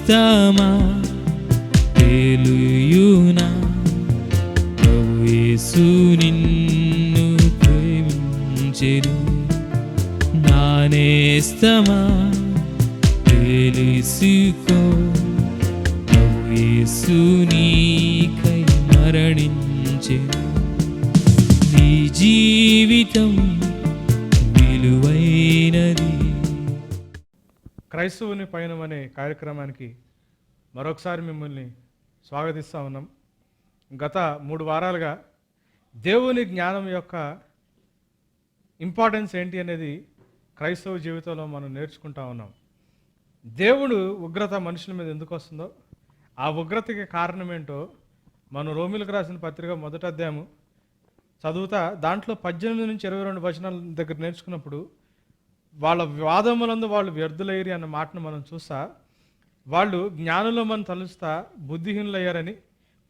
చూస్తామా? తెలుయునా ప్రభు నిన్ను ప్రేమించెను. నానేస్తమా తెలుసుకో ప్రభు నీకై మరణించెను. నీ జీవితం క్రైస్తవుని పయనం అనే కార్యక్రమానికి మరొకసారి మిమ్మల్ని స్వాగతిస్తూ ఉన్నాం. గత మూడు వారాలుగా దేవుని జ్ఞానం యొక్క ఇంపార్టెన్స్ ఏంటి అనేది క్రైస్తవ జీవితంలో మనం నేర్చుకుంటా ఉన్నాం. దేవుడు ఉగ్రత మనుషుల మీద ఎందుకు వస్తుందో ఆ ఉగ్రతకి కారణం ఏంటో మనం రోమిలకు రాసిన పత్రిక మొదట అధ్యాయము చదువుతా దాంట్లో పద్దెనిమిది నుంచి ఇరవై రెండు వచనాల దగ్గర నేర్చుకున్నప్పుడు వాళ్ళ వాదములందు వాళ్ళు వ్యర్థులయ్యారు అన్న మాటను మనం చూస్తా. వాళ్ళు జ్ఞానులు మనం తలుస్తా బుద్ధిహీనులయ్యారని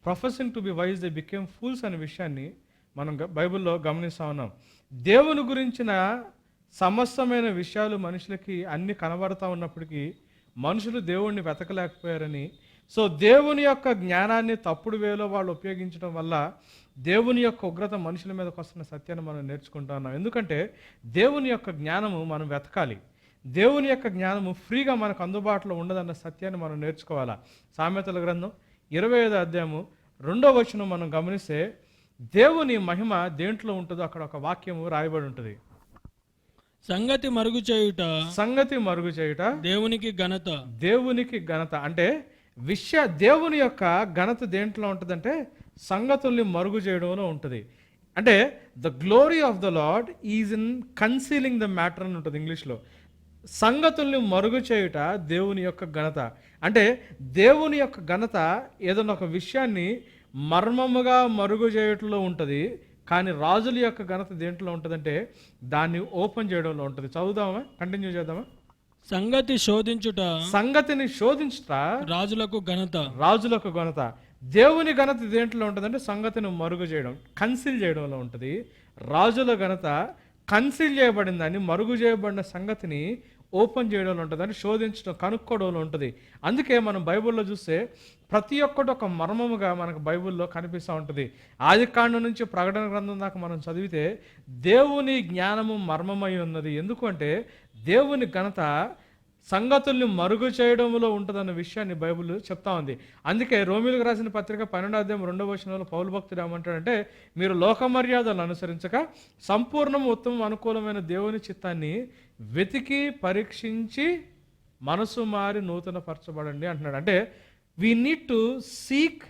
professing to be wise they became fools అనే విషయాన్ని మనం బైబిల్లో గమనిస్తూ ఉన్నాం. దేవుని గురించిన సమస్తమైన విషయాలు మనుషులకి అన్ని కనబడతా ఉన్నప్పటికీ మనుషులు దేవుణ్ణి వెతకలేకపోయారని సో దేవుని యొక్క జ్ఞానాన్ని తప్పుడు వేలో వాళ్ళు ఉపయోగించడం వల్ల దేవుని యొక్క ఉగ్రత మనుషుల మీదకి వస్తున్న సత్యాన్ని మనం నేర్చుకుంటా ఉన్నాం. ఎందుకంటే దేవుని యొక్క జ్ఞానము మనం వెతకాలి. దేవుని యొక్క జ్ఞానము ఫ్రీగా మనకు అందుబాటులో ఉండదన్న సత్యాన్ని మనం నేర్చుకోవాలా? సామెతల గ్రంథం ఇరవై ఐదో అధ్యాయము రెండో వచనం మనం గమనిస్తే దేవుని మహిమ దేంట్లో ఉంటుందో అక్కడ ఒక వాక్యము రాయబడి ఉంటుంది. సంగతి మరుగు చేయుట సంగతి మరుగు చేయుట దేవునికి ఘనత. దేవునికి ఘనత. అంటే విషయ దేవుని యొక్క ఘనత దేంట్లో ఉంటుందంటే సంగతుల్ని మరుగు చేయడంలో ఉంటుంది. అంటే the glory of the Lord is in concealing the matter అని ఉంటుంది ఇంగ్లీష్లో. సంగతుల్ని మరుగు చేయుట దేవుని యొక్క ఘనత. అంటే దేవుని యొక్క ఘనత ఏదైనా ఒక విషయాన్ని మర్మముగా మరుగు చేయటంలో ఉంటుంది కానీ రాజుల యొక్క ఘనత దేంట్లో ఉంటుందంటే దాన్ని ఓపెన్ చేయడంలో ఉంటుంది. చదువుదామా? కంటిన్యూ చేద్దామా? సంగతి శోధించుట సంగతిని శోధించుట రాజులకు ఘనత. రాజులకు ఘనత. దేవుని ఘనత దేంట్లో ఉంటుందంటే సంగతిని మరుగు చేయడం కన్సిల్ చేయడంలో ఉంటుంది. రాజుల ఘనత కన్సిల్ చేయబడిందని మరుగు చేయబడిన సంగతిని ఓపెన్ చేయడంలో ఉంటుంది శోధించడం కనుక్కోవడంలో ఉంటుంది. అందుకే మనం బైబిల్లో చూస్తే ప్రతి ఒక్కటి ఒక మర్మముగా మనకు బైబిల్లో కనిపిస్తూ ఉంటుంది. ఆది కాండం నుంచి ప్రకటన గ్రంథం దాకా మనం చదివితే దేవుని జ్ఞానము మర్మమై ఉన్నది. ఎందుకంటే దేవుని ఘనత సంగతుల్ని మరుగు చేయడంలో ఉంటుందన్న విషయాన్ని బైబిల్ చెప్తా ఉంది. అందుకే రోమిలకు రాసిన పత్రిక పన్నెండో అధ్యాయం రెండవ వచనంలో పౌలు భక్తుడు ఏమంటాడంటే మీరు లోక మర్యాదలు అనుసరించక సంపూర్ణం ఉత్తమం అనుకూలమైన దేవుని చిత్తాన్ని వెతికి పరీక్షించి మనసు మారి నూతన పరచబడండి అంటున్నాడు. అంటే we need to seek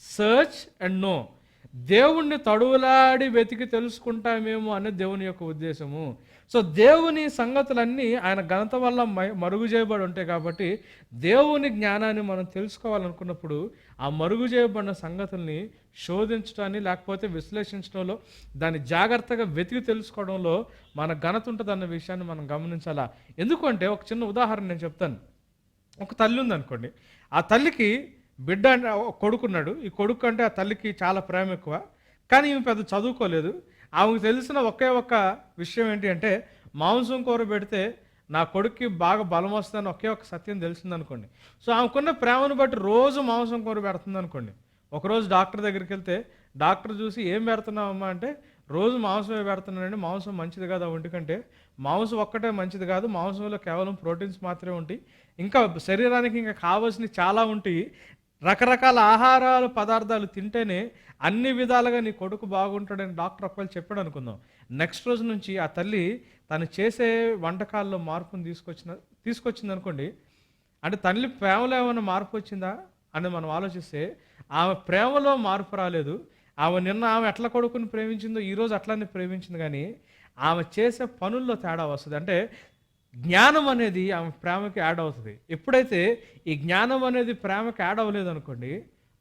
search and know దేవుణ్ణి తడువులాడి వెతికి తెలుసుకుంటామేమో అనే దేవుని యొక్క ఉద్దేశము. సో దేవుని సంగతులన్నీ ఆయన ఘనత వల్ల మరుగు చేయబడి ఉంటాయి కాబట్టి దేవుని జ్ఞానాన్ని మనం తెలుసుకోవాలనుకున్నప్పుడు ఆ మరుగు చేయబడిన సంగతుల్ని శోధించడాన్ని లేకపోతే విశ్లేషించడంలో దాన్ని జాగ్రత్తగా వెతికి తెలుసుకోవడంలో మన ఘనత ఉంటుందన్న విషయాన్ని మనం గమనించాలా? ఎందుకంటే ఒక చిన్న ఉదాహరణ నేను చెప్తాను. ఒక తల్లి ఉందనుకోండి. ఆ తల్లికి బిడ్డ కొడుకున్నాడు. ఈ కొడుకు అంటే ఆ తల్లికి చాలా ప్రేమ ఎక్కువ. కానీ ఈమె పెద్ద చదువుకోలేదు. ఆమెకు తెలిసిన ఒకే ఒక్క విషయం ఏంటి అంటే మాంసం కూర పెడితే నా కొడుక్కి బాగా బలం వస్తుందని ఒకే ఒక సత్యం తెలిసింది అనుకోండి సో ఆమెకున్న ప్రేమను బట్టి రోజు మాంసం కూర పెడుతుంది అనుకోండి ఒకరోజు డాక్టర్ దగ్గరికి వెళ్తే డాక్టర్ చూసి ఏం పెడుతున్నావమ్మా? అంటే రోజు మాంసమే పెడుతున్నానండి మాంసం మంచిది కాదు? ఆ ఒంటికంటే మాంసం ఒక్కటే మంచిది కాదు మాంసంలో కేవలం ప్రోటీన్స్ మాత్రమే ఉంటాయి. ఇంకా శరీరానికి ఇంకా కావాల్సినవి చాలా ఉంటాయి. రకరకాల ఆహారాలు పదార్థాలు తింటేనే అన్ని విధాలుగా నీ కొడుకు బాగుంటాడని డాక్టర్ ఒకవేళ చెప్పాడు అనుకుందాం. నెక్స్ట్ రోజు నుంచి ఆ తల్లి తను చేసే వంటకాల్లో మార్పును తీసుకొచ్చిన తీసుకొచ్చింది అనుకోండి. అంటే తల్లి ప్రేమలో ఏమైనా మార్పు వచ్చిందా అని మనం ఆలోచిస్తే ఆమె ప్రేమలో మార్పు రాలేదు. ఆమె నిన్న ఆమె ఎట్లా కొడుకుని ప్రేమించిందో ఈరోజు అట్లానే ప్రేమించింది కానీ ఆమె చేసే పనుల్లో తేడా వస్తుంది. అంటే జ్ఞానం అనేది ఆమె ప్రేమకి యాడ్ అవుతుంది. ఎప్పుడైతే ఈ జ్ఞానం అనేది ప్రేమకి యాడ్ అవ్వలేదు అనుకోండి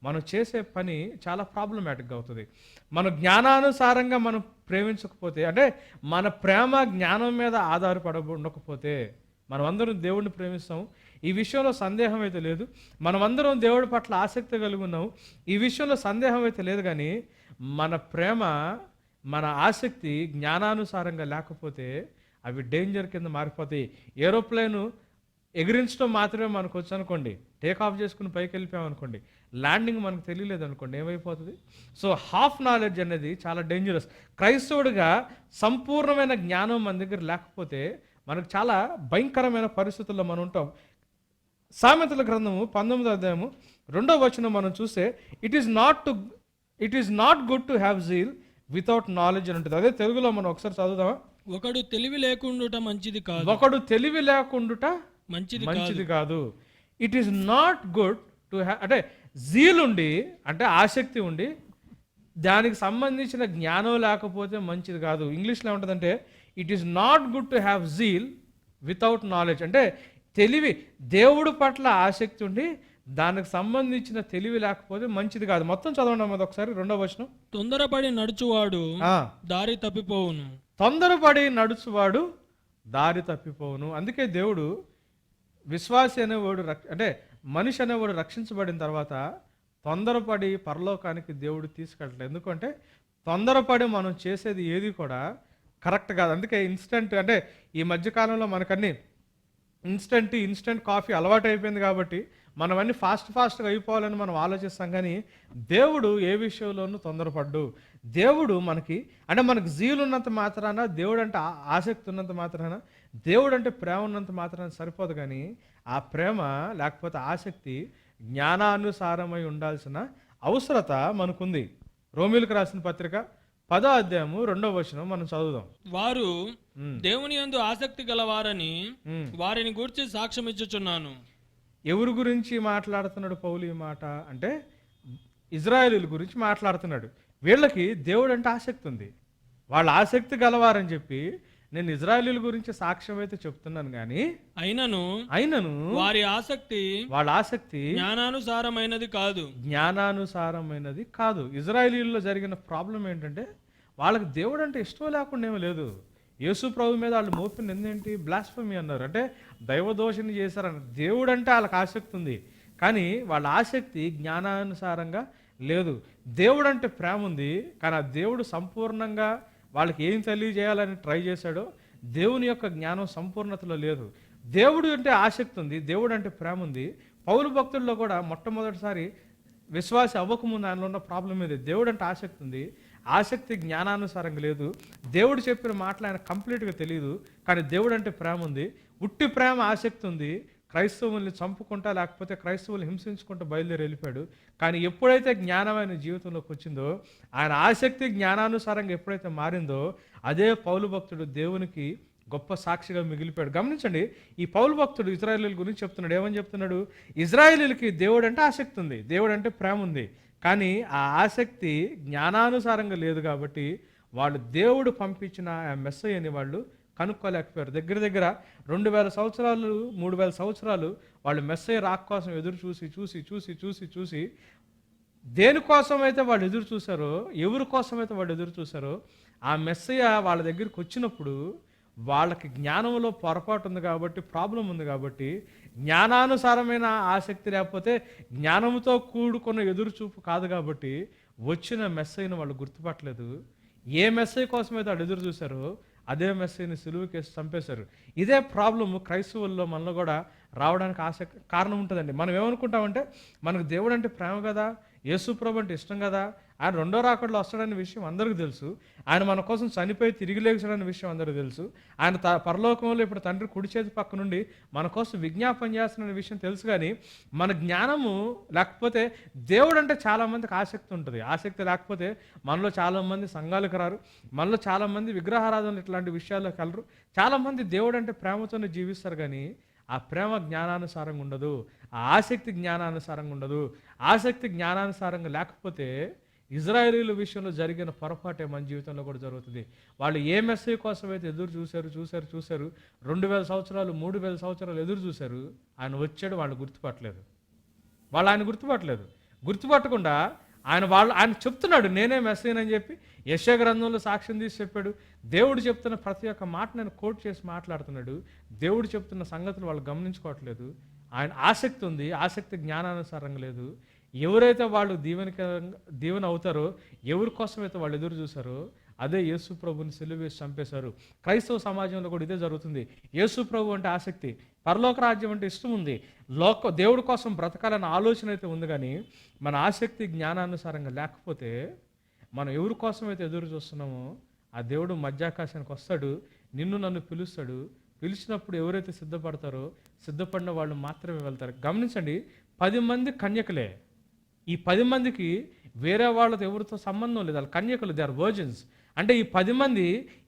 మనం చేసే పని చాలా ప్రాబ్లమాటిక్గా అవుతుంది. మన జ్ఞానానుసారంగా మనం ప్రేమించకపోతే అంటే మన ప్రేమ జ్ఞానం మీద ఆధారపడ ఉండకపోతే మనమందరం దేవుడిని ప్రేమిస్తాం. ఈ విషయంలో సందేహం అయితే లేదు. మనమందరం దేవుడి పట్ల ఆసక్తి కలిగి ఉన్నాం. ఈ విషయంలో సందేహం అయితే లేదు కానీ మన ప్రేమ మన ఆసక్తి జ్ఞానానుసారంగా లేకపోతే అవి డేంజర్ కింద మారిపోతాయి. ఏరోప్లేను ఎగిరించడం మాత్రమే మనకు వచ్చు అనుకోండి టేక్ ఆఫ్ చేసుకుని పైకి వెళ్ళిపోయామనుకోండి ల్యాండింగ్ మనకు తెలియలేదు అనుకోండి. ఏమైపోతుంది? సో హాఫ్ నాలెడ్జ్ అనేది చాలా డేంజరస్ క్రైస్తవుడిగా సంపూర్ణమైన జ్ఞానం మన దగ్గర లేకపోతే మనకు చాలా భయంకరమైన పరిస్థితుల్లో మనం ఉంటాం. సామెతల గ్రంథము పంతొమ్మిదో అధ్యాయము రెండో వచనం మనం చూస్తే it is not to it is not good to have zeal without knowledge అని ఉంటుంది. అదే తెలుగులో మనం ఒకసారి చదువుదామా? ఒకడు తెలివి లేకుండుట మంచిది కాదు. ఒకడు తెలివి లేకుండుట మంచిది మంచిది కాదు. It is not good to have అంటే జీల్ ఉండి అంటే ఆసక్తి ఉండి దానికి సంబంధించిన జ్ఞానం లేకపోతే మంచిది కాదు. ఇంగ్లీష్లో ఏముంటుందంటే it is not good to have zeal without knowledge అంటే తెలివి దేవుడు పట్ల ఆసక్తి ఉండి దానికి సంబంధించిన తెలివి లేకపోతే మంచిది కాదు. మొత్తం చదవండి ఒకసారి రెండో వచనం. తొందరపడి నడుచువాడు దారి తప్పిపోవును. తొందరపడి నడుచువాడు దారి తప్పిపోవును. అందుకే దేవుడు విశ్వాసి అనేవాడు రక్ష అంటే మనిషి అనేవాడు రక్షించబడిన తర్వాత తొందరపడి పరలోకానికి దేవుడు తీసుకెళ్ళలేదు ఎందుకంటే తొందరపడి మనం చేసేది ఏది కూడా కరెక్ట్ కాదు. అందుకే ఇన్స్టెంట్ అంటే ఈ మధ్యకాలంలో మనకన్నీ ఇన్స్టెంట్ ఇన్స్టెంట్ కాఫీ అలవాటు అయిపోయింది కాబట్టి మనమన్నీ ఫాస్ట్ ఫాస్ట్గా అయిపోవాలని మనం ఆలోచిస్తాం కానీ దేవుడు ఏ విషయంలోనూ తొందరపడ్డు దేవుడు మనకి అంటే మనకు జీలు ఉన్నంత మాత్రాన దేవుడు అంటే ఆసక్తి ఉన్నంత మాత్రాన దేవుడు అంటే ప్రేమ ఉన్నంత మాత్రాన సరిపోదు కానీ ఆ ప్రేమ లేకపోతే ఆసక్తి జ్ఞానానుసారమై ఉండాల్సిన అవసరత మనకుంది రోమిలకు రాసిన పత్రిక పదో అధ్యాయము రెండో వచనం మనం చదువుదాం వారు. దేవుని యందు ఆసక్తి గలవారని. వారిని గూర్చి సాక్ష్యం ఇచ్చుచున్నాను ఎవరి గురించి మాట్లాడుతున్నాడు పౌలు ఈ మాట అంటే ఇజ్రాయేలీల గురించి మాట్లాడుతున్నాడు. వీళ్ళకి దేవుడు అంటే ఆసక్తి ఉంది. వాళ్ళ ఆసక్తి గలవారని చెప్పి నేను ఇజ్రాయేలీల గురించి సాక్ష్యం అయితే చెప్తున్నాను కానీ అయినను అయినను వారి ఆసక్తి వాళ్ళ ఆసక్తి జ్ఞానానుసారమైనది కాదు. జ్ఞానానుసారమైనది కాదు. ఇజ్రాయేలీల్లో జరిగిన ప్రాబ్లం ఏంటంటే వాళ్ళకి దేవుడు అంటే ఇష్టం లేకుండా ఏమీ లేదు. యేసు ప్రభు మీద వాళ్ళు మోపిన ఏంటి బ్లాస్ఫమీ అన్నారు. అంటే దైవదోషిని చేశారని దేవుడు అంటే వాళ్ళకి ఆసక్తి ఉంది. కానీ వాళ్ళ ఆసక్తి జ్ఞానానుసారంగా లేదు. దేవుడు అంటే ప్రేమ ఉంది కానీ ఆ దేవుడు సంపూర్ణంగా వాళ్ళకి ఏం తెలియజేయాలని ట్రై చేశాడో దేవుని యొక్క జ్ఞానం సంపూర్ణతలో లేదు. దేవుడు అంటే ఆసక్తి ఉంది దేవుడు అంటే ప్రేమ ఉంది. పౌరు భక్తుల్లో కూడా మొట్టమొదటిసారి విశ్వాస అవ్వకముందు ఆయనలో ఉన్న ప్రాబ్లం ఇది దేవుడు అంటే ఆసక్తి ఉంది ఆసక్తి జ్ఞానానుసారంగా లేదు. దేవుడు చెప్పిన మాటలు ఆయన కంప్లీట్గా తెలియదు కానీ దేవుడు అంటే ప్రేమ ఉంది. ఉట్టి ప్రేమ ఆసక్తి ఉంది. క్రైస్తవుల్ని చంపుకుంటా లేకపోతే క్రైస్తవులు హింసించుకుంటూ బయలుదేరి వెళ్ళిపోయాడు. కానీ ఎప్పుడైతే జ్ఞానం ఆయన జీవితంలోకి వచ్చిందో ఆయన ఆసక్తి జ్ఞానానుసారంగా ఎప్పుడైతే మారిందో అదే పౌలు భక్తుడు దేవునికి గొప్ప సాక్షిగా మిగిలిపోయాడు. గమనించండి ఈ పౌలు భక్తుడు ఇజ్రాయేలీల గురించి చెప్తున్నాడు. ఏమని చెప్తున్నాడు? ఇజ్రాయేలీలకి దేవుడు అంటే ఆసక్తి ఉంది దేవుడు అంటే ప్రేమ ఉంది. కానీ ఆ ఆసక్తి జ్ఞానానుసారంగా లేదు కాబట్టి వాళ్ళు దేవుడు పంపించిన ఆ మెస్సయ్యని వాళ్ళు కనుక్కోలేకపోయారు. దగ్గర దగ్గర రెండు వేల సంవత్సరాలు మూడు వేల సంవత్సరాలు వాళ్ళు మెస్సయ్య రాక్ కోసం ఎదురు చూసి చూసి చూసి చూసి చూసి దేనికోసం అయితే వాళ్ళు ఎదురు చూసారో ఎవరి కోసం అయితే వాళ్ళు ఎదురు చూసారో ఆ మెస్సయ్య వాళ్ళ దగ్గరికి వచ్చినప్పుడు వాళ్ళకి జ్ఞానంలో పొరపాటు ఉంది కాబట్టి ప్రాబ్లం ఉంది కాబట్టి జ్ఞానానుసారమైన ఆసక్తి లేకపోతే జ్ఞానంతో కూడుకున్న ఎదురు చూపు కాదు కాబట్టి వచ్చిన మెస్సైని వాళ్ళు గుర్తుపట్టలేదు. ఏ మెస్సై కోసం అయితే వాళ్ళు ఎదురు చూశారో అదే మెస్సేజ్ని సులువుకేసి చంపేశారు. ఇదే ప్రాబ్లము క్రైస్తవుల్లో మనలో కూడా రావడానికి ఆశ కారణం ఉంటుందండి. మనం ఏమనుకుంటామంటే మనకు దేవుడు అంటే ప్రేమ కదా యేసుప్రభు అంటే ఇష్టం కదా ఆయన రెండో రాకడలో వస్తాడనే విషయం అందరికీ తెలుసు. ఆయన మన కోసం చనిపోయి తిరిగి లేచాడనే విషయం అందరికీ తెలుసు. ఆయన త పరలోకంలో ఇప్పుడు తండ్రి కుడి చేతి పక్క నుండి మన కోసం విజ్ఞాపన చేస్తున్న విషయం తెలుసు కానీ మన జ్ఞానము లేకపోతే దేవుడు అంటే చాలామందికి ఆసక్తి ఉంటుంది. ఆసక్తి లేకపోతే మనలో చాలామంది సంఘాలకు రారు. మనలో చాలామంది విగ్రహారాధనలు ఇట్లాంటి విషయాల్లో కలరు చాలామంది దేవుడు అంటే ప్రేమతోనే జీవిస్తారు కానీ ఆ ప్రేమ జ్ఞానానుసారంగా ఉండదు. ఆ ఆసక్తి జ్ఞానానుసారంగా ఉండదు. ఆసక్తి జ్ఞానానుసారంగా లేకపోతే ఇజ్రాయేలీల విషయంలో జరిగిన పొరపాటే మన జీవితంలో కూడా జరుగుతుంది. వాళ్ళు ఏ మెస్సేజ్ కోసం అయితే ఎదురు చూశారు చూశారు చూశారు రెండు వేల సంవత్సరాలు మూడు వేల సంవత్సరాలు ఎదురు చూశారు ఆయన వచ్చాడు వాళ్ళు గుర్తుపట్టలేదు. వాళ్ళు ఆయన గుర్తుపట్టలేదు. గుర్తుపట్టకుండా ఆయన వాళ్ళు ఆయన చెప్తున్నాడు నేనే మెస్సేజ్ అని చెప్పి యశ గ్రంథంలో సాక్ష్యం తీసి చెప్పాడు. దేవుడు చెప్తున్న ప్రతి ఒక్క మాట నేను కోట్ చేసి మాట్లాడుతున్నాడు. దేవుడు చెప్తున్న సంగతులు వాళ్ళు గమనించుకోవట్లేదు. ఆయన ఆసక్తి ఉంది ఆసక్తి జ్ఞానానుసారంగా లేదు. ఎవరైతే వాళ్ళు దీవెనక దీవెన అవుతారో ఎవరి కోసమైతే వాళ్ళు ఎదురు చూసారో అదే యేసు ప్రభుని సెలువేసి చంపేశారు. క్రైస్తవ సమాజంలో కూడా ఇదే జరుగుతుంది. యేసు ప్రభు అంటే ఆసక్తి పరలోక రాజ్యం అంటే ఇష్టం ఉంది. లోక దేవుడి కోసం బ్రతకాలన్న ఆలోచన అయితే ఉంది కానీ మన ఆసక్తి జ్ఞానానుసారంగా లేకపోతే మనం ఎవరి కోసం అయితే ఎదురు చూస్తున్నామో ఆ దేవుడు మధ్యాకాశానికి వస్తాడు నిన్ను నన్ను పిలుస్తాడు. పిలిచినప్పుడు ఎవరైతే సిద్ధపడతారో సిద్ధపడిన వాళ్ళు మాత్రమే వెళ్తారు. గమనించండి పది మంది కన్యకలే. ఈ పది మందికి వేరే వాళ్ళతో ఎవరితో సంబంధం లేదు. వాళ్ళు కన్యకులు దే ఆర్ వర్జన్స్ అంటే ఈ పది మంది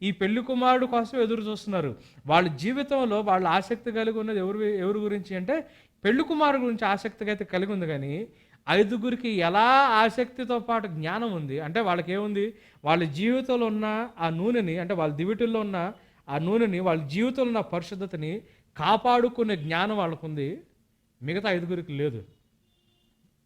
ఈ పెళ్ళి కుమారుడు కోసం ఎదురు చూస్తున్నారు. వాళ్ళ జీవితంలో వాళ్ళ ఆసక్తి కలిగి ఉన్నది ఎవరు ఎవరి గురించి అంటే పెళ్ళి కుమారుడు గురించి ఆసక్తిగా అయితే కలిగి ఉంది కానీ ఐదుగురికి ఎలా ఆసక్తితో పాటు జ్ఞానం ఉంది? అంటే వాళ్ళకి ఏముంది? వాళ్ళ జీవితంలో ఉన్న ఆ నూనెని అంటే వాళ్ళ దివిటిల్లో ఉన్న ఆ నూనెని వాళ్ళ జీవితంలో ఉన్న పరిశుద్ధతని కాపాడుకునే జ్ఞానం వాళ్ళకుంది. మిగతా ఐదుగురికి లేదు.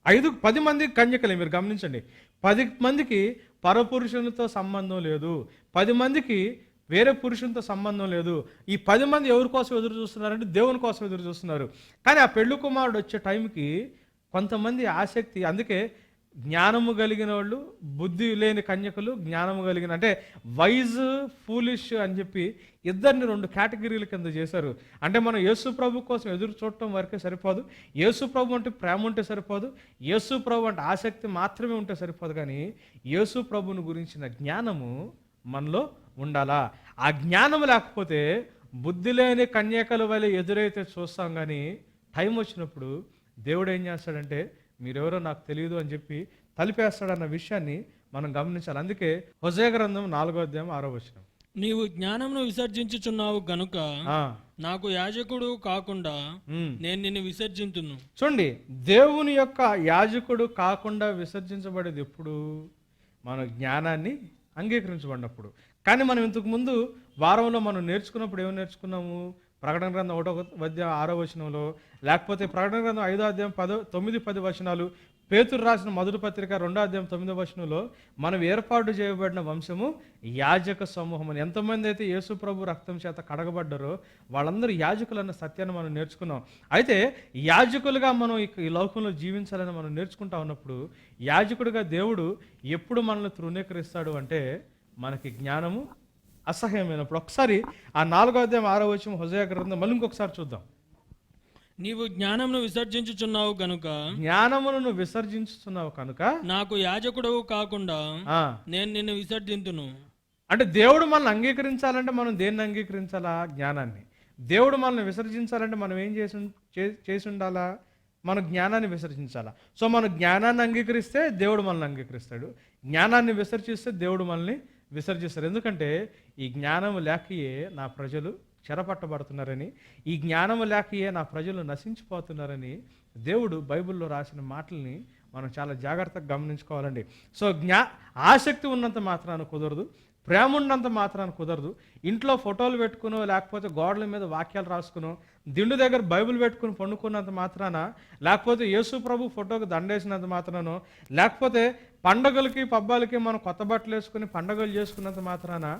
ఐదు పది మంది కన్యకలే మీరు గమనించండి. పది మందికి పరపురుషునితో సంబంధం లేదు. పది మందికి వేరే పురుషునితో సంబంధం లేదు. ఈ పది మంది ఎవరి కోసం ఎదురు చూస్తున్నారంటే దేవుని కోసం ఎదురు చూస్తున్నారు. కానీ ఆ పెళ్ళి కుమారుడు వచ్చే టైంకి కొంతమంది ఆసక్తి అందుకే జ్ఞానము కలిగిన వాళ్ళు బుద్ధి లేని కన్యకలు జ్ఞానము కలిగిన అంటే వైజ్ ఫూలిష్ అని చెప్పి ఇద్దరిని రెండు కేటగిరీల కింద చేశారు. అంటే మనం యేసు ప్రభు కోసం ఎదురు చూడటం వరకే సరిపోదు. యేసు ప్రభు అంటే ప్రేమ ఉంటే సరిపోదు. యేసు ప్రభు అంటే ఆసక్తి మాత్రమే ఉంటే సరిపోదు. కానీ యేసు ప్రభుని గురించిన జ్ఞానము మనలో ఉండాలా? ఆ జ్ఞానం లేకపోతే బుద్ధి లేని కన్యకల వల్ల ఎదురైతే చూస్తాం. కానీ టైం వచ్చినప్పుడు దేవుడు ఏం చేస్తాడంటే మీరెవరో నాకు తెలియదు అని చెప్పి తలిపేస్తాడన్న విషయాన్ని మనం గమనించాలి. అందుకే హొజయ గ్రంథం నాలుగో అధ్యాయం ఆరో వచనం. నీవు జ్ఞానమును విసర్జించుచున్నావు గనుక నాకు యాజకుడు కాకుండా. నేను నిన్ను విసర్జింతును చూడండి దేవుని యొక్క యాజకుడు కాకుండా విసర్జించబడేది ఎప్పుడు? మన జ్ఞానాన్ని అంగీకరించబడినప్పుడు. కానీ మనం ఇంతకు ముందు వారంలో మనం నేర్చుకున్నప్పుడు ఏం నేర్చుకున్నాము? ప్రకటన గ్రంథం ఒకటో అధ్యాయం ఆరో వచనంలో లేకపోతే ప్రకటన గ్రంథం ఐదో అధ్యాయం పదో తొమ్మిది పది వచనాలు పేతురు రాసిన మొదటి పత్రిక రెండో అధ్యాయం తొమ్మిదో వచనంలో మనం ఏర్పాటు చేయబడిన వంశము యాజక సమూహం అని. ఎంతమంది అయితే యేసు ప్రభు రక్తం చేత కడగబడ్డారో వాళ్ళందరూ యాజకులు అన్న సత్యాన్ని మనం నేర్చుకున్నాం. అయితే యాజకులుగా మనం ఈ లోకంలో జీవించాలని మనం నేర్చుకుంటా ఉన్నప్పుడు యాజకుడిగా దేవుడు ఎప్పుడు మనల్ని తృణీకరిస్తాడు అంటే మనకి జ్ఞానము అసహ్యమైనప్పుడు. ఒకసారి ఆ నాలుగో అధ్యాయం ఆరో వచ్చిన హృదయ గ్రంథం మళ్ళీ ఇంకొకసారి చూద్దాం. నీవు జ్ఞానమును విసర్జించుచున్నావు గనుక జ్ఞానమును విసర్జించుతున్నావు కనుక నాకు యాజకుడవు కాకుండా నేను నిన్ను విసర్జింతును. అంటే దేవుడు మనల్ని అంగీకరించాలంటే మనం దేన్ని అంగీకరించాలా? జ్ఞానాన్ని. దేవుడు మనల్ని విసర్జించాలంటే మనం ఏం చేసి చేసి ఉండాలా? మన జ్ఞానాన్ని విసర్జించాలా. సో మన జ్ఞానాన్ని అంగీకరిస్తే దేవుడు మనల్ని అంగీకరిస్తాడు. జ్ఞానాన్ని విసర్జిస్తే దేవుడు మనల్ని విసర్జిస్తారు. ఎందుకంటే ఈ జ్ఞానము లేకయే నా ప్రజలు చెరపట్టబడుతున్నారని ఈ జ్ఞానము లేకయే నా ప్రజలు నశించిపోతున్నారని దేవుడు బైబిల్లో రాసిన మాటల్ని మనం చాలా జాగ్రత్తగా గమనించుకోవాలండి. సో జ్ఞా ఆసక్తి ఉన్నంత మాత్రాన కుదరదు ప్రేమ ఉన్నంత మాత్రాన కుదరదు. ఇంట్లో ఫోటోలు పెట్టుకునో లేకపోతే గోడల మీద వాక్యాలు రాసుకునో దిండు దగ్గర బైబిల్ పెట్టుకుని పండుకున్నంత మాత్రాన లేకపోతే యేసు ప్రభు ఫోటోకి దండేసినంత మాత్రాన లేకపోతే పండగలకి పబ్బాలకి మనం కొత్త బట్టలు వేసుకుని పండగలు చేసుకున్నంత మాత్రాన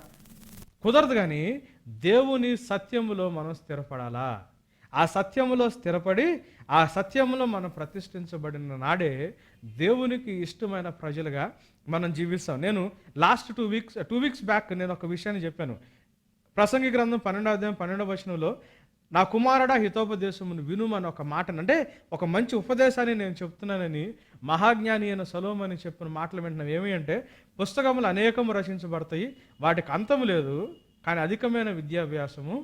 కుదరదు కానీ దేవుని సత్యములో మనం స్థిరపడాలా? ఆ సత్యములో స్థిరపడి ఆ సత్యములో మనం ప్రతిష్ఠించబడిన నాడే దేవునికి ఇష్టమైన ప్రజలుగా మనం జీవిస్తాం. నేను last two weeks two weeks back నేను ఒక విషయాన్ని చెప్పాను. ప్రసంగి గ్రంథం పన్నెండవ అధ్యాయం పన్నెండవ వచనంలో నా కుమారుడ హితోపదేశమును వినుమని ఒక మాటను అంటే ఒక మంచి ఉపదేశాన్ని నేను చెప్తున్నానని మహాజ్ఞాని అయిన సలోమని చెప్పిన మాటలు వింటున్నాం. ఏమి అంటే పుస్తకములు అనేకము రచించబడతాయి వాటికి అంతము లేదు కానీ అధికమైన విద్యాభ్యాసము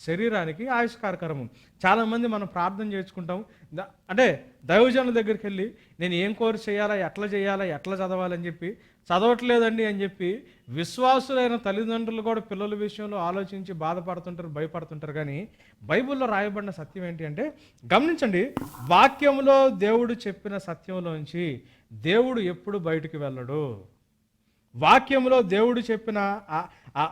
శరీరానికి ఆయుష్కారకరము చాలామంది మనం ప్రార్థన చేసుకుంటాం అంటే దైవజనుల దగ్గరికి వెళ్ళి నేను ఏం కోర్సు చేయాలా ఎట్లా చేయాలా ఎట్లా చదవాలని చెప్పి చదవట్లేదండి అని చెప్పి విశ్వాసులైన తల్లిదండ్రులు కూడా పిల్లల విషయంలో ఆలోచించి బాధపడుతుంటారు భయపడుతుంటారు. కానీ బైబిల్లో రాయబడిన సత్యం ఏంటి అంటే గమనించండి వాక్యంలో దేవుడు చెప్పిన సత్యంలోంచి దేవుడు ఎప్పుడు బయటికి వెళ్ళడు. వాక్యంలో దేవుడు చెప్పిన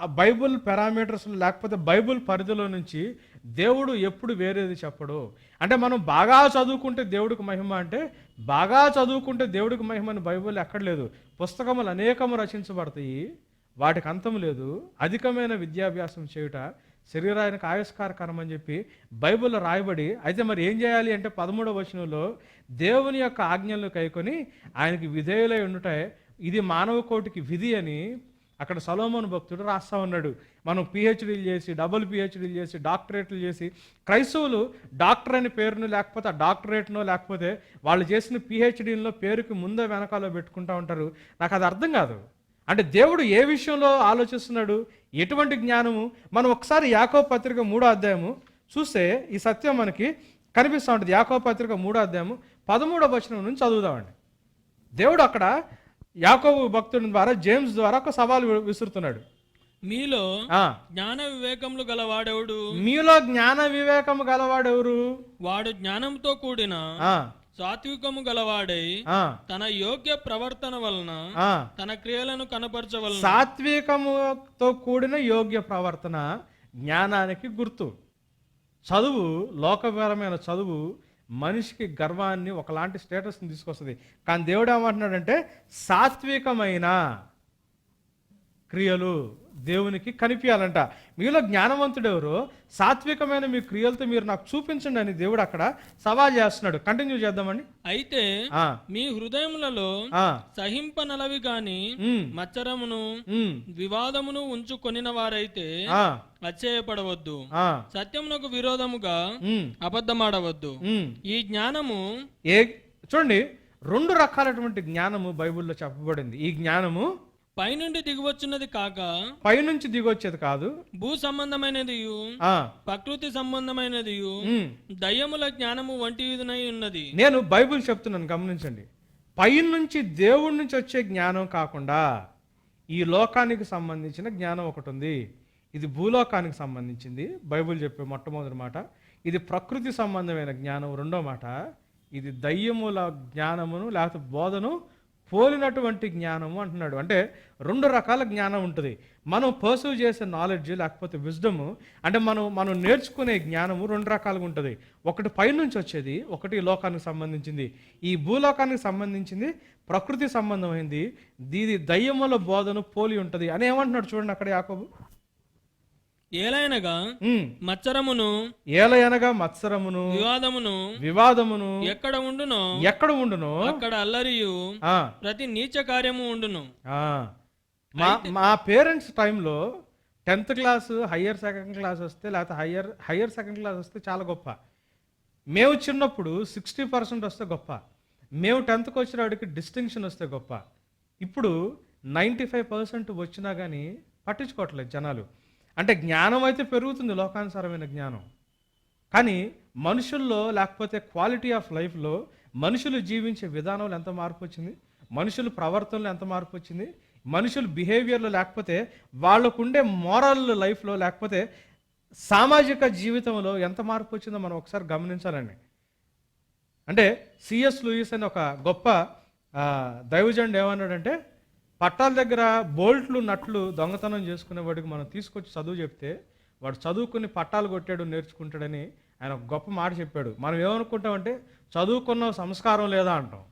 బైబుల్ పారామీటర్స్ లేకపోతే బైబుల్ పరిధిలో నుంచి దేవుడు ఎప్పుడు వేరేది చెప్పడు. అంటే మనం బాగా చదువుకుంటే దేవుడికి మహిమ అంటే బాగా చదువుకుంటే దేవుడికి మహిమని బైబిల్ ఎక్కడ లేదు. పుస్తకములు అనేకము రచించబడతాయి. వాటికి అంతం లేదు. అధికమైన విద్యాభ్యాసం చేయుట శరీరానికి ఆయుష్కారకరం అని చెప్పి బైబిల్లో రాయబడి అయితే మరి ఏం చేయాలి అంటే పదమూడవ వచనంలో దేవుని యొక్క ఆజ్ఞలను కైకొని ఆయనకి విధేయులై ఉండుట ఇది మానవ కోటికి విధి అని అక్కడ సలోమోన్ భక్తుడు రాస్తా ఉన్నాడు. మనం పిహెచ్డీలు చేసి డబుల్ పిహెచ్డీలు చేసి డాక్టరేట్లు చేసి క్రైస్తవులు డాక్టర్ అని పేరును లేకపోతే ఆ డాక్టరేట్నో లేకపోతే వాళ్ళు చేసిన పిహెచ్డీలో పేరుకి ముందే వెనకాలో పెట్టుకుంటూ ఉంటారు. నాకు అది అర్థం కాదు. అంటే దేవుడు ఏ విషయంలో ఆలోచిస్తున్నాడు? ఎటువంటి జ్ఞానము? మనం ఒకసారి యాకో పత్రిక మూడో అధ్యాయము చూస్తే ఈ సత్యం మనకి కనిపిస్తూ ఉంటుంది. యాకో పత్రిక మూడో అధ్యాయము పదమూడవ వచనం నుంచి చదువుదామండి. దేవుడు అక్కడ యాకోబు భక్తుడి ద్వారా జేమ్స్ ద్వారా ఒక సవాల్ విసురుతున్నాడు. మీలో ఆ, జ్ఞాన వివేకములు గలవాడెవడు? మీలో జ్ఞాన వివేకము గలవాడెవరు? వాడు జ్ఞానంతో కూడిన సాత్వికము గలవాడై ఆ, తన యోగ్య ప్రవర్తన వలన. తన క్రియలను కనపరచవలన సాత్వికముతో కూడిన యోగ్య ప్రవర్తన జ్ఞానానికి గుర్తు. చదువు లోకపరమైన చదువు మనిషికి గర్వాన్ని ఒకలాంటి స్టేటస్ని తీసుకొస్తుంది. కానీ దేవుడు ఏమంటున్నాడంటే సాత్వికమైన క్రియలు దేవునికి కనిపించాలంట. మీలో జ్ఞానవంతుడు ఎవరు సాత్వికమైన మీ క్రియలతో మీరు నాకు చూపించండి అని దేవుడు అక్కడ సవాల్ చేస్తున్నాడు. కంటిన్యూ చేద్దామండి. అయితే మీ హృదయములలో ఆ, సహింపనలవి గాని మచ్చరమును వివాదమును ఉంచుకొనిన వారైతే అచ్చేయపడవద్దు సత్యమునకు విరోధముగా అబద్ధమాడవద్దు. ఈ జ్ఞానము ఏ చూడండి రెండు రకాలటువంటి జ్ఞానము బైబిల్లో చెప్పబడింది. ఈ జ్ఞానము పైనుండి దిగివచ్చున్నది కాక పైనుంచి దిగొచ్చేది కాదు. భూ సంబంధమైనది ప్రకృతి సంబంధమైనది. దయ్యముల జ్ఞానము వంటి విధునై ఉన్నది. నేను బైబిల్ చెప్తున్నాను గమనించండి. పైనుంచి దేవుడి నుంచి వచ్చే జ్ఞానం కాకుండా ఈ లోకానికి సంబంధించిన జ్ఞానం ఒకటి ఉంది. ఇది భూలోకానికి సంబంధించింది బైబిల్ చెప్పే మొట్టమొదటి మాట. ఇది ప్రకృతి సంబంధమైన జ్ఞానం రెండో మాట. ఇది దయ్యముల జ్ఞానమును లేకపోతే బోధను పోలినటువంటి జ్ఞానము అంటున్నాడు. అంటే రెండు రకాల జ్ఞానం ఉంటుంది. మనం పర్సూ చేసే నాలెడ్జ్ లేకపోతే విజ్డము అంటే మనం మనం నేర్చుకునే జ్ఞానము రెండు రకాలుగా ఉంటుంది. ఒకటి పైనుంచి వచ్చేది ఒకటి లోకానికి సంబంధించింది. ఈ భూలోకానికి సంబంధించింది ప్రకృతి సంబంధమైంది. దీని దయ్యముల బోధను పోలి ఉంటుంది. అని ఏమంటున్నాడు చూడండి అక్కడ యాకోబు. ఏలైనగా ఉమ్, మచ్చరమును ఏలయనగా మత్సరమును వివాదమును వివాదమును ఎక్కడ ఉండునో ఎక్కడ ఉండునో అక్కడ అల్లరియు ప్రతి నీచ కార్యము ఉండును. మా మా పేరెంట్స్ టైంలో tenth class higher second class వస్తే లేకపోతే హయ్యర్ హయ్యర్ సెకండ్ క్లాస్ వస్తే చాలా గొప్ప. మేము చిన్నప్పుడు సిక్స్టీ పర్సెంట్ వస్తే గొప్ప. మేము టెన్త్కి వచ్చిన వాడికి డిస్టింక్షన్ వస్తే గొప్ప. ఇప్పుడు నైంటీ ఫైవ్ పర్సెంట్ వచ్చినా కానీ పట్టించుకోవట్లేదు జనాలు. అంటే జ్ఞానం అయితే పెరుగుతుంది లోకానుసారమైన జ్ఞానం. కానీ మనుషుల్లో లేకపోతే క్వాలిటీ ఆఫ్ లైఫ్లో మనుషులు జీవించే విధానంలో ఎంత మార్పు వచ్చింది? మనుషుల ప్రవర్తనలో ఎంత మార్పు వచ్చింది? మనుషుల బిహేవియర్లో లేకపోతే వాళ్ళకుండే మోరల్ లైఫ్లో లేకపోతే సామాజిక జీవితంలో ఎంత మార్పు వచ్చిందో మనం ఒకసారి గమనించాలండి. అంటే సిఎస్ లూయిస్ అని ఒక గొప్ప దైవజండు ఏమన్నాడంటే పట్టాల దగ్గర బోల్ట్లు నట్లు దొంగతనం చేసుకునే వాడికి మనం తీసుకొచ్చి చదువు చెప్తే వాడు చదువుకుని పట్టాలు కొట్టాడు నేర్చుకుంటాడని ఆయన ఒక గొప్ప మాట చెప్పాడు. మనం ఏమనుకుంటామంటే చదువుకున్న సంస్కారం లేదా అంటాం.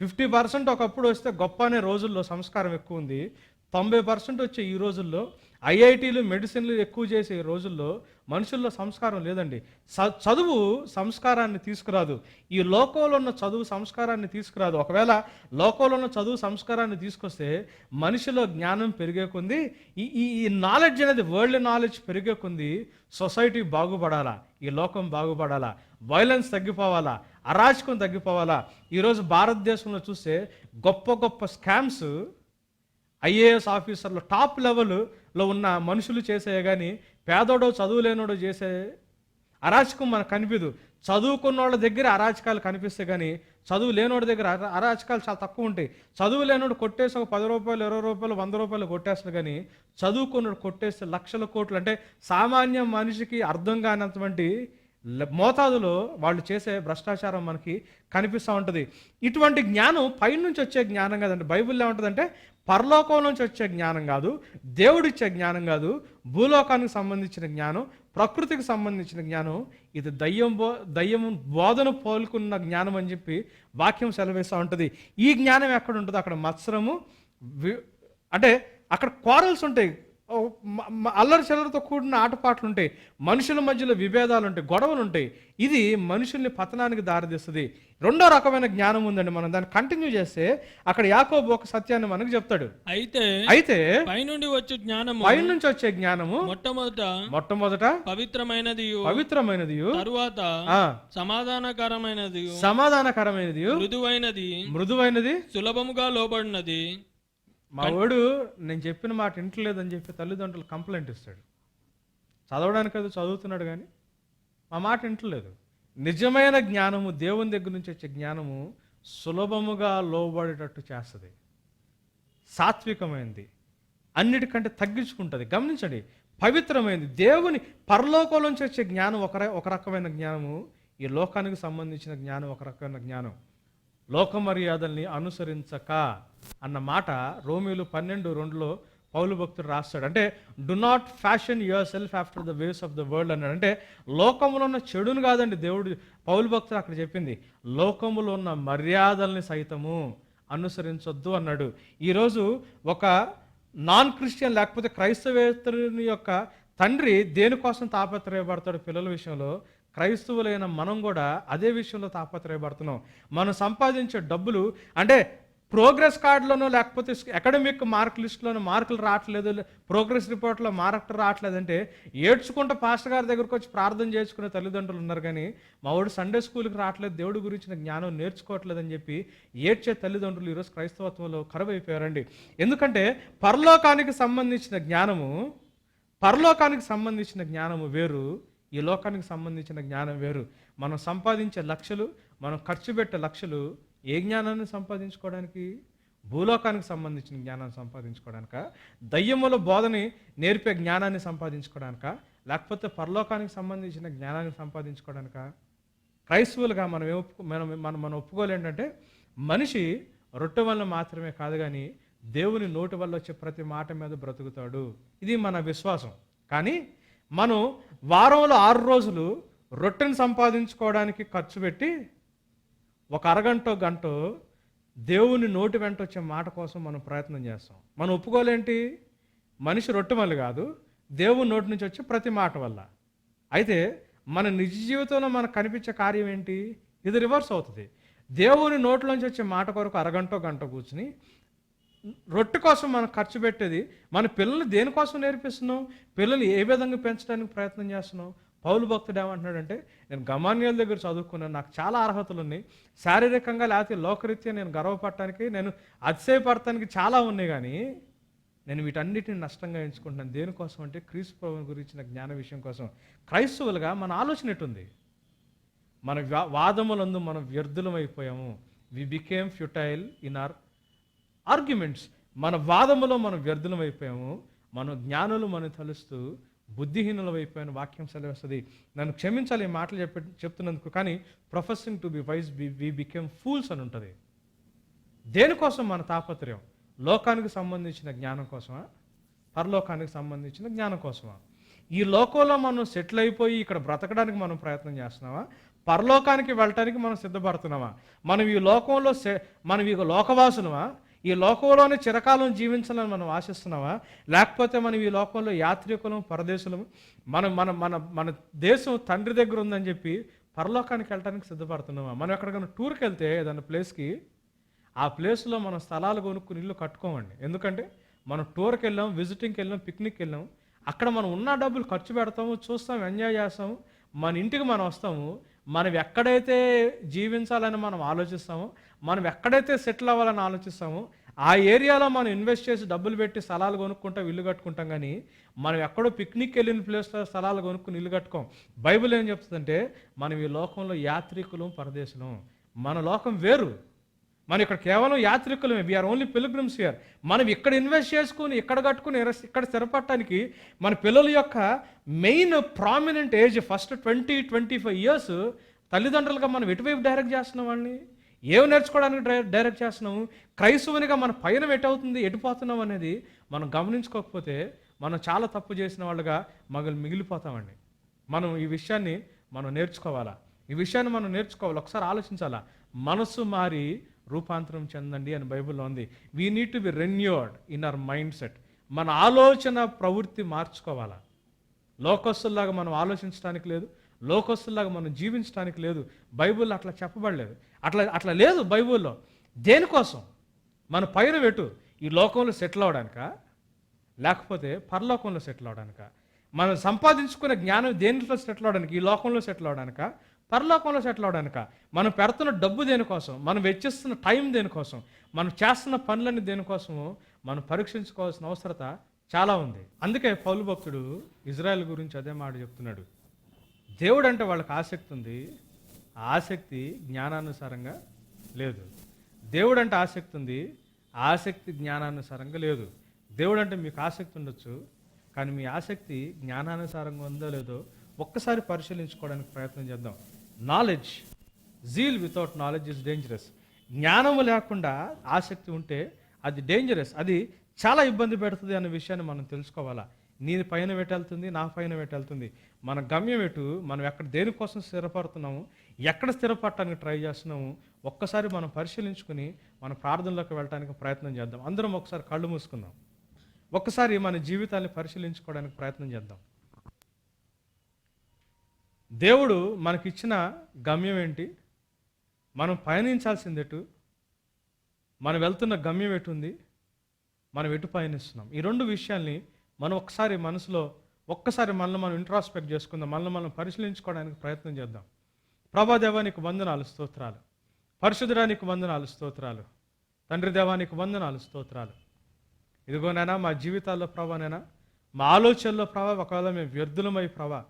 ఫిఫ్టీ పర్సెంట్ ఒకప్పుడు వస్తే గొప్ప అనే రోజుల్లో సంస్కారం ఎక్కువ ఉంది. తొంభై పర్సెంట్ వచ్చే ఈ రోజుల్లో ఐఐటీలు మెడిసిన్లు ఎక్కువ చేసే రోజుల్లో మనుషుల్లో సంస్కారం లేదండి. స- చదువు సంస్కారాన్ని తీసుకురాదు. ఈ లోకంలో ఉన్న చదువు సంస్కారాన్ని తీసుకురాదు. ఒకవేళ లోకంలో ఉన్న చదువు సంస్కారాన్ని తీసుకొస్తే మనిషిలో జ్ఞానం పెరిగే కొంది ఈ ఈ ఈ నాలెడ్జ్ అనేది వరల్డ్ నాలెడ్జ్ పెరిగే కొంది సొసైటీ బాగుపడాలా? ఈ లోకం బాగుపడాలా? వైలెన్స్ తగ్గిపోవాలా? అరాచకం తగ్గిపోవాలా? ఈరోజు భారతదేశంలో చూస్తే గొప్ప గొప్ప స్కామ్స్ ఐఏఎస్ ఆఫీసర్లు టాప్ లెవెల్లో ఉన్న మనుషులు చేసే కానీ పేదోడో చదువులేనోడో చేసే అరాచకం మనకు కనిపించదు చదువుకున్న వాళ్ళ దగ్గర అరాచకాలు కనిపిస్తే కానీ చదువు లేనోడి దగ్గర అరాచకాలు చాలా తక్కువ ఉంటాయి. చదువు లేనోడు కొట్టేసి ఒక పది రూపాయలు ఇరవై రూపాయలు వంద రూపాయలు కొట్టేస్తాడు కానీ చదువుకున్నాడు కొట్టేస్తే లక్షల కోట్లు అంటే సామాన్య మనిషికి అర్థం కానటువంటి ల- మోతాదులో వాళ్ళు చేసే భ్రష్టాచారం మనకి కనిపిస్తూ ఉంటుంది. ఇటువంటి జ్ఞానం పైనుంచి వచ్చే జ్ఞానం కదండి. బైబిల్లో ఏముంటుందంటే పరలోకం నుంచి వచ్చే జ్ఞానం కాదు దేవుడిచ్చే జ్ఞానం కాదు భూలోకానికి సంబంధించిన జ్ఞానం ప్రకృతికి సంబంధించిన జ్ఞానం ఇది దయ్యం బో దయ్యం బోధన పోలుకున్న జ్ఞానం అని చెప్పి వాక్యం సెలవేస్తూ ఉంటుంది. ఈ జ్ఞానం ఎక్కడ ఉంటుందో అక్కడ మత్సరము వి- అంటే అక్కడ క్వారల్స్ ఉంటాయి. అల్లరి చిల్లరతో కూడిన ఆటపాటలు ఉంటాయి మనుషుల మధ్యలో విభేదాలు ఉంటాయి గొడవలు ఉంటాయి ఇది మనుషుల్ని పతనానికి దారితీస్తుంది. రెండో రకమైన జ్ఞానం ఉందండి మనం. దాన్ని కంటిన్యూ చేస్తే అక్కడ యాకోబు ఒక సత్యాన్ని మనకు చెప్తాడు. అయితే అయితే పైనుండి వచ్చు జ్ఞానము పై నుంచి వచ్చే జ్ఞానము మొట్టమొదట మొట్టమొదట పవిత్రమైనది పవిత్రమైనది తరువాత ఆ, సమాధానకరమైనది సమాధానకరమైనది మృదువైనది మృదువైనది సులభముగా లోబడినది మా వాడు నేను చెప్పిన మాట ఇంటలేదని చెప్పి తల్లిదండ్రులు కంప్లైంట్ ఇస్తాడు. చదవడానికి అది చదువుతున్నాడు కానీ మా మాట ఇంటలేదు నిజమైన జ్ఞానము దేవుని దగ్గర నుంచి వచ్చే జ్ఞానము సులభముగా లోబడేటట్టు చేస్తుంది. సాత్వికమైనది అన్నిటికంటే తగ్గించుకుంటుంది. గమనించండి పవిత్రమైనది దేవుని పరలోకంలో నుంచి వచ్చే జ్ఞానం ఒక ఒక రకమైన జ్ఞానము ఈ లోకానికి సంబంధించిన జ్ఞానం ఒక రకమైన జ్ఞానం. లోక మర్యాదల్ని అనుసరించక అన్న మాట రోమిలు పన్నెండు రెండులో పౌలు భక్తుడు రాస్తాడు. అంటే do not fashion yourself after the ways of the world అన్నాడు. అంటే లోకంలో ఉన్న చెడును కాదండి దేవుడు పౌలు భక్తుడు అక్కడ చెప్పింది. లోకములో ఉన్న మర్యాదల్ని సైతము అనుసరించొద్దు అన్నాడు. ఈరోజు ఒక నాన్ క్రిస్టియన్ లేకపోతే క్రైస్తవేతరుని యొక్క తండ్రి దేనికోసం తాపత్రయపడతాడు పిల్లల విషయంలో? క్రైస్తవులైన మనం కూడా అదే విషయంలో తాపత్రయపడుతున్నాం. మనం సంపాదించే డబ్బులు అంటే ప్రోగ్రెస్ కార్డులోనో లేకపోతే అకాడమిక్ మార్క్ లిస్టులోనో మార్కులు రావట్లేదు ప్రోగ్రెస్ రిపోర్ట్లో మార్క్ రావట్లేదంటే ఏడ్చుకుంటూ పాస్టర్ గారి దగ్గరకు వచ్చి ప్రార్థన చేసుకునే తల్లిదండ్రులు ఉన్నారు కానీ మా వాడు సండే స్కూల్కి రావట్లేదు దేవుడి గురించిన జ్ఞానం నేర్చుకోవట్లేదని చెప్పి ఏడ్చే తల్లిదండ్రులు ఈరోజు క్రైస్తవత్వంలో కరువైపోయారండి. ఎందుకంటే పరలోకానికి సంబంధించిన జ్ఞానము పరలోకానికి సంబంధించిన జ్ఞానము వేరు ఈ లోకానికి సంబంధించిన జ్ఞానం వేరు. మనం సంపాదించే లక్షలు మనం ఖర్చు పెట్టే లక్షలు ఏ జ్ఞానాన్ని సంపాదించుకోవడానికి? భూలోకానికి సంబంధించిన జ్ఞానాన్ని సంపాదించుకోవడానిక? దయ్యముల బోధని నేర్పే జ్ఞానాన్ని సంపాదించుకోవడానిక? లేకపోతే పరలోకానికి సంబంధించిన జ్ఞానాన్ని సంపాదించుకోవడానిక? క్రైస్తవులుగా మనం ఏ ఒప్పుకో మనం మనం మనం ఒప్పుకోలేంటంటే మనిషి రొట్టె వల్ల మాత్రమే కాదు కానీ దేవుని నోటి వల్ల వచ్చే ప్రతి మాట మీద బ్రతుకుతాడు. ఇది మన విశ్వాసం. కానీ మనం వారంలో ఆరు రోజులు రొట్టెను సంపాదించుకోవడానికి ఖర్చు పెట్టి ఒక అరగంట గంట దేవుని నోటి వెంట వచ్చే మాట కోసం మనం ప్రయత్నం చేస్తాం. మనం ఒప్పుకోలేంటి? మనిషి రొట్టె వల్ల కాదు దేవుని నోటి నుంచి వచ్చే ప్రతి మాట వల్ల. అయితే మన నిజ జీవితంలో మనకు కనిపించే కార్యం ఏంటి? ఇది రివర్స్ అవుతుంది. దేవుని నోట్లోంచి వచ్చే మాట కొరకు అరగంట గంట కూర్చుని రొట్టె కోసం మనం ఖర్చు పెట్టేది మన పిల్లల్ని దేనికోసం నేర్పిస్తున్నాం పిల్లలు ఏ విధంగా పెంచడానికి ప్రయత్నం చేస్తున్నాం పౌలు భక్తుడు ఏమంటున్నాడంటే నేను గమాన్యాల దగ్గర చదువుకున్నాను నాకు చాలా అర్హతలు ఉన్నాయి శారీరకంగా లేకపోతే లోకరీత్యా నేను గర్వపడటానికి నేను అతిశయపడటానికి చాలా ఉన్నాయి కానీ నేను వీటన్నిటిని నష్టంగా ఎంచుకుంటున్నాను. దేనికోసం అంటే క్రీస్తు ప్రభుని గురించిన జ్ఞాన విషయం కోసం. క్రైస్తవులుగా మన ఆలోచన ఎటుంది మన వా- వాదములందు మనం వ్యర్థులం అయిపోయాము we became futile in our arguments. మన వాదములో మనం వ్యర్థులం అయిపోయాము మన జ్ఞానులు మనం తలుస్తూ బుద్ధిహీనులం అయిపోయిన వాక్యం సెలవిస్తుంది. నన్ను క్షమించాలి మాటలు చెప్ప చెప్తున్నందుకు కానీ professing to be wise be we became fools అని ఉంటుంది. దేనికోసం మన తాపత్రయం? లోకానికి సంబంధించిన జ్ఞానం కోసమా? పరలోకానికి సంబంధించిన జ్ఞానం కోసమా? ఈ లోకంలో మనం సెటిల్ అయిపోయి ఇక్కడ బ్రతకడానికి మనం ప్రయత్నం చేస్తున్నామా? పరలోకానికి వెళ్ళటానికి మనం సిద్ధపడుతున్నామా? మనం ఈ లోకంలో సె- మనం ఈ లోకవాసులమా? ఈ లోకంలోనే చిరకాలం జీవించాలని మనం ఆశిస్తున్నామా? లేకపోతే మనం ఈ లోకంలో యాత్రికులం పరదేశులం మనం మన మన మన దేశం తండ్రి దగ్గర ఉందని చెప్పి పరలోకానికి వెళ్ళటానికి సిద్ధపడుతున్నామా? మనం ఎక్కడికైనా టూర్కి వెళ్తే ఏదైనా ప్లేస్కి ఆ ప్లేస్లో మనం స్థలాలు కొనుక్కుని ఇల్లు కట్టుకోమండి. ఎందుకంటే మనం టూర్కి వెళ్ళాం విజిటింగ్కి వెళ్ళాం పిక్నిక్కి వెళ్ళాం. అక్కడ మనం ఉన్న డబ్బులు ఖర్చు పెడతాము చూస్తాం ఎంజాయ్ చేస్తాము మన ఇంటికి మనం వస్తాము. మనం ఎక్కడైతే జీవించాలని మనం ఆలోచిస్తామో మనం ఎక్కడైతే సెటిల్ అవ్వాలని ఆలోచిస్తామో ఆ ఏరియాలో మనం ఇన్వెస్ట్ చేసి డబ్బులు పెట్టి స్థలాలు కొనుక్కుంటాం ఇల్లు కట్టుకుంటాం కానీ మనం ఎక్కడో పిక్నిక్ వెళ్ళిన ప్లేస్లో స్థలాలు కొనుక్కుని ఇల్లు కట్టుకోం. బైబిల్ ఏం చెప్తుందంటే మనం ఈ లోకంలో యాత్రికులం పరదేశులం. మన లోకం వేరు. మనం ఇక్కడ కేవలం యాత్రికులమే. We are only pilgrims here మనం ఇక్కడ ఇన్వెస్ట్ చేసుకుని ఇక్కడ కట్టుకుని ఇక్కడ స్థిరపడటానికి మన పిల్లల యొక్క main prominent age first twenty twenty five years తల్లిదండ్రులుగా మనం ఎటువైపు డైరెక్ట్ చేస్తున్నాం వాళ్ళని? ఏం నేర్చుకోవడానికి డైరెక్ట్ చేస్తున్నాము క్రైస్తవునిగా మన పైన ఎటవుతుంది ఎటుపోతున్నాం అనేది మనం గమనించుకోకపోతే మనం చాలా తప్పు చేసిన వాళ్ళుగా మగలు మిగిలిపోతామండి. మనం ఈ విషయాన్ని మనం నేర్చుకోవాలా? ఈ విషయాన్ని మనం నేర్చుకోవాలి? ఒకసారి ఆలోచించాలా? మనసు మారి రూపాంతరం చెందండి అని బైబిల్లో ఉంది. We need to be renewed in our mind set మన ఆలోచన ప్రవృత్తి మార్చుకోవాలా? లోకస్తుల్లాగా మనం ఆలోచించడానికి లేదు. లోకస్తుల్లాగా మనం జీవించడానికి లేదు. బైబిల్ అట్లా చెప్పబడలేదు. అట్లా అట్లా లేదు బైబుల్లో. దేనికోసం? మన పైన పెట్టు ఈ లోకంలో సెటిల్ అవడానికా? లేకపోతే పరలోకంలో సెటిల్ అవడానిక? మనం సంపాదించుకునే జ్ఞానం దేనిలో సెటిల్ అవడానికి? ఈ లోకంలో సెటిల్ అవడానిక? పరలోకంలో సెటిల్ అవడానిక? మనం పెడుతున్న డబ్బు దేనికోసం? మనం వెచ్చిస్తున్న టైం దేనికోసం? మనం చేస్తున్న పనులన్నీ దేనికోసము? మనం పరీక్షించుకోవాల్సిన అవసరత చాలా ఉంది. అందుకే పౌలు భక్తుడు ఇజ్రాయెల్ గురించి అదే మాట చెప్తున్నాడు. దేవుడు అంటే వాళ్ళకి ఆసక్తి ఉంది. ఆసక్తి జ్ఞానానుసారంగా లేదు. దేవుడు అంటే ఆసక్తి ఉంది ఆసక్తి జ్ఞానానుసారంగా లేదు. దేవుడు అంటే మీకు ఆసక్తి ఉండొచ్చు కానీ మీ ఆసక్తి జ్ఞానానుసారంగా ఉందో లేదో ఒక్కసారి పరిశీలించుకోవడానికి ప్రయత్నం చేద్దాం. Knowledge zeal without knowledge is dangerous జ్ఞానము లేకుండా ఆసక్తి ఉంటే అది డేంజరస్ అది చాలా ఇబ్బంది పెడుతుంది అనే విషయాన్ని మనం తెలుసుకోవాలా? నీ పైన వెళ్తుంది నా పైన వెళ్తుంది మన గమ్యం ఎటు? మనం ఎక్కడ దేనికోసం స్థిరపడుతున్నాము? ఎక్కడ స్థిరపడటానికి ట్రై చేస్తున్నాము ఒక్కసారి మనం పరిశీలించుకుని మన ప్రార్థనలోకి వెళ్ళడానికి ప్రయత్నం చేద్దాం. అందరం ఒకసారి కళ్ళు మూసుకుందాం. ఒక్కసారి మన జీవితాన్ని పరిశీలించుకోవడానికి ప్రయత్నం చేద్దాం. దేవుడు మనకిచ్చిన గమ్యం ఏంటి? మనం పయనించాల్సింది ఎటు? మనం వెళ్తున్న గమ్యం ఎటు ఉంది మనం ఎటు పయనిస్తున్నాం? ఈ రెండు విషయాల్ని మనం ఒకసారి మనసులో ఒక్కసారి మనల్ని మనం ఇంట్రాస్పెక్ట్ చేసుకుందాం. మనల్ని మనం పరిశీలించుకోవడానికి ప్రయత్నం చేద్దాం. ప్రభాదేవానికి వందనాలు స్తోత్రాలు. పరిశుద్ధరానికి వందనాలు స్తోత్రాలు. తండ్రి దేవానికి వందనాలు స్తోత్రాలు. ఇదిగోనైనా మా జీవితాల్లో ప్రభానైనా మా ఆలోచనలో ప్రభా ఒకవేళ మేము వ్యర్థులమై ప్రభా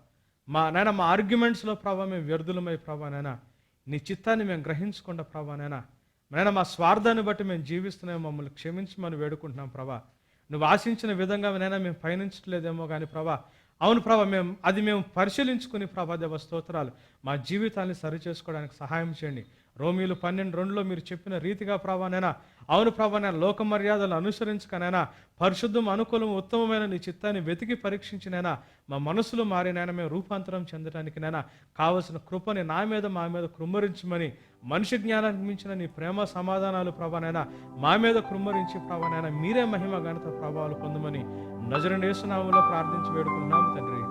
మా నైనా మా ఆర్గ్యుమెంట్స్లో ప్రభా మేము వ్యర్థులమై ప్రభానైనా నీ చిత్తాన్ని మేము గ్రహించకుండా ప్రభానైనా నైనా మా స్వార్థాన్ని బట్టి మేము జీవిస్తున్నాం మమ్మల్ని క్షమించమని వేడుకుంటున్నాం ప్రభా. నువ్వు ఆశించిన విధంగా నైనా మేము పయనించట్లేదేమో కానీ ప్రభా అవును ప్రభా మేము అది మేము పరిశీలించుకుని ప్రభా దేవ స్తోత్రాలు. మా జీవితాన్ని సరి చేసుకోవడానికి సహాయం చేయండి. రోమిలు పన్నెండు రెండులో మీరు చెప్పిన రీతిగా ప్రభానైనా? అవును ప్రభానైనా లోక మర్యాదలు అనుసరించకనైనా? పరిశుద్ధం అనుకూలం ఉత్తమమైన నీ చిత్తాన్ని వెతికి పరీక్షించినైనా? మా మనసులు మారినైనా మేము రూపాంతరం చెందడానికినైనా కావలసిన కృపని నా మీద మా మీద కృమ్మరించమని మనిషి జ్ఞానానికి మించిన నీ ప్రేమ సమాధానాలు ప్రభానైనా? మా మీద కృమ్మరించి ప్రభానైనా మీరే మహిమ గణత ప్రభావాలు పొందమని నజరనేసునామంలో ప్రార్థించి వేడుకున్నాము తండ్రి.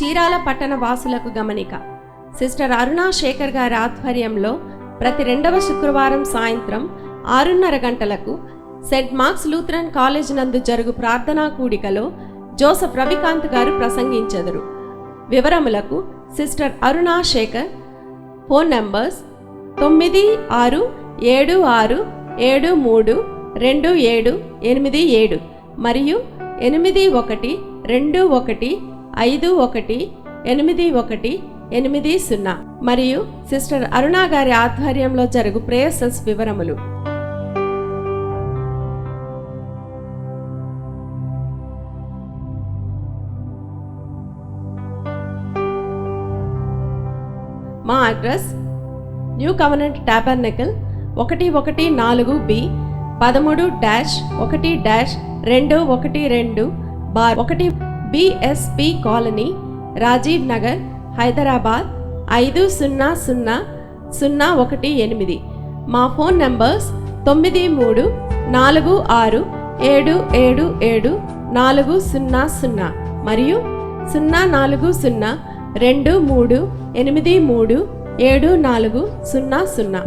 చీరాల పట్టణ వాసులకు గమనిక. సిస్టర్ అరుణా శేఖర్ గారి ఆధ్వర్యంలో ప్రతి రెండవ శుక్రవారం సాయంత్రం ఆరున్నర గంటలకు సెంట్ మార్క్స్ లూథరన్ కాలేజ్ నందు జరుగు ప్రార్థనా కూడికలో జోసఫ్ రవికాంత్ గారు ప్రసంగించెదరు. వివరములకు sister Aruna Shekhar phone numbers తొమ్మిది ఆరు ఏడు ఆరు ఏడు మూడు రెండు ఏడు ఎనిమిది ఏడు మరియు ఎనిమిది ఒకటి రెండు ఒకటి ఐదు ఒకటి ఎనిమిది ఒకటి ఎనిమిది సున్నా. మరియు సిస్టర్ అరుణా గారి ఆధ్వర్యంలో జరుగు ప్రేయసెస్ వివరములు. మా అడ్రస్ న్యూ కవనెంట్ టాబర్నెకల్ ఒకటి ఒకటి నాలుగు బి పదమూడు డాష్ ఒకటి డాష్ రెండు ఒకటి రెండు బార్ ఒకటి బిఎస్పి కాలనీ రాజీవ్ నగర్ హైదరాబాద్ ఐదు సున్నా సున్నా సున్నా ఒకటి ఎనిమిది. మా ఫోన్ నంబర్స్ తొమ్మిది మూడు నాలుగు ఆరు ఏడు ఏడు ఏడు నాలుగు సున్నా సున్నా మరియు సున్నా నాలుగు సున్నా రెండు మూడు ఎనిమిది మూడు ఏడు నాలుగు సున్నా సున్నా.